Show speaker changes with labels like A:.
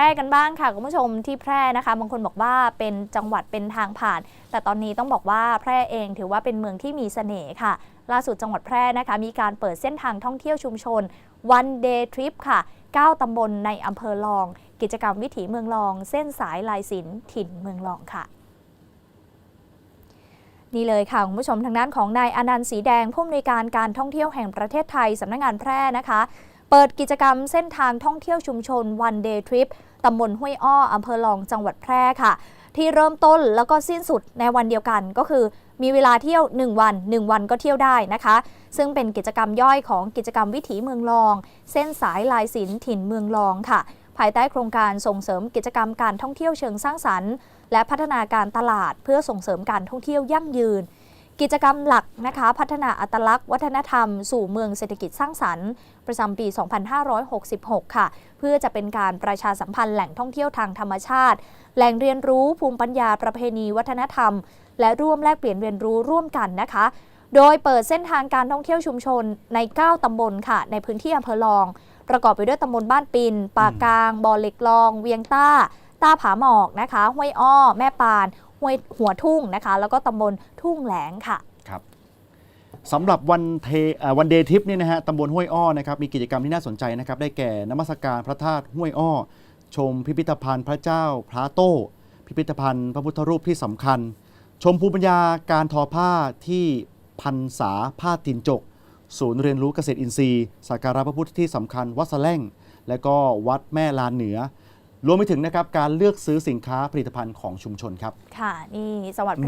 A: ร่กันบ้างค่ะคุณผู้ชมที่แพร่นะคะ บางคนบอกว่าเป็นจังหวัดเป็นทางผ่าน แต่ตอนนี้ต้องบอกว่าแพร่เองถือว่าเป็นเมืองที่มีเสน่ห์ค่ะ ล่าสุดจังหวัดแพร่นะคะ มีการเปิดเส้นทางท่องเที่ยวชุมชน one day trip ค่ะ 9 ตำบลในอำเภอลอง กิจกรรมวิถีเมืองลอง เส้นสายลายศิลป์ถิ่นเมืองลองค่ะนี่เลยค่ะคุณผู้ชมทางด้านของนายอนันต์สีแดงผู้อำนวยการการท่องเที่ยวแห่งประเทศไทยสำนักงานแพร่นะคะ เปิดกิจกรรมเส้นทางท่องเที่ยวชุมชน one day trip ตำบลห้วยอ้ออำเภอลองจังหวัดแพร่ค่ะ ที่เริ่มต้นแล้วก็สิ้นสุดในวันเดียวกันก็คือมีเวลาเที่ยว 1 วัน 1 วันก็เที่ยวได้นะคะ ซึ่งเป็นกิจกรรมย่อยของกิจกรรมวิถีเมืองลอง เส้นสายลายศิลป์ถิ่นเมืองลองค่ะ ภายใต้โครงการส่งเสริมกิจกรรมการท่องเที่ยวเชิงสร้างสรรค์ และพัฒนาการตลาดเพื่อส่งเสริมการท่องเที่ยวยั่งยืน กิจกรรมหลักนะคะพัฒนาอัตลักษณ์ วัฒนธรรม สู่เมืองเศรษฐกิจสร้างสรรค์ประจำปี 2566 ค่ะ เพื่อจะเป็นการประชาสัมพันธ์แหล่งท่องเที่ยวทางธรรมชาติ แหล่งเรียนรู้ภูมิปัญญาประเพณีวัฒนธรรม และร่วมแลกเปลี่ยนเรียนรู้ร่วมกันนะคะ โดยเปิดเส้นทางการท่องเที่ยวชุมชนใน 9 ตำบลค่ะ ในพื้นที่อำเภอลอง ประกอบไปด้วยตำบลบ้านปิน ป่ากลาง บ่อเหล็กลอง เวียงต้า ต้าผาหมอกนะคะ ห้วยอ้อ แม่ปาน ห้วยหัวทุ่งนะคะ แล้วก็ตำบลทุ่งแหลงค่ะ
B: ครับสำหรับวันเทวันเดทิปนี่นะฮะตำบลห้วยอ้อนะครับมีกิจกรรมที่น่าสนใจนะครับได้แก่นมัสการพระธาตุห้วยอ้อ ชมพิพิธภัณฑ์พระเจ้าพระโต้ พิพิธภัณฑ์พระพุทธรูปที่สำคัญ ชมภูมิปัญญาการทอผ้าที่พันษาผ้าตินจก ศูนย์เรียนรู้เกษตรอินทรีย์สักการะพระพุทธที่สำคัญวัดสะแล่ง และก็วัดแม่ลานเหนือ รวมไปถึงนะครับการเลือกซื้อสินค้าผลิตภัณฑ์ของชุมชนครับ
A: ค่ะ นี่สวัสดี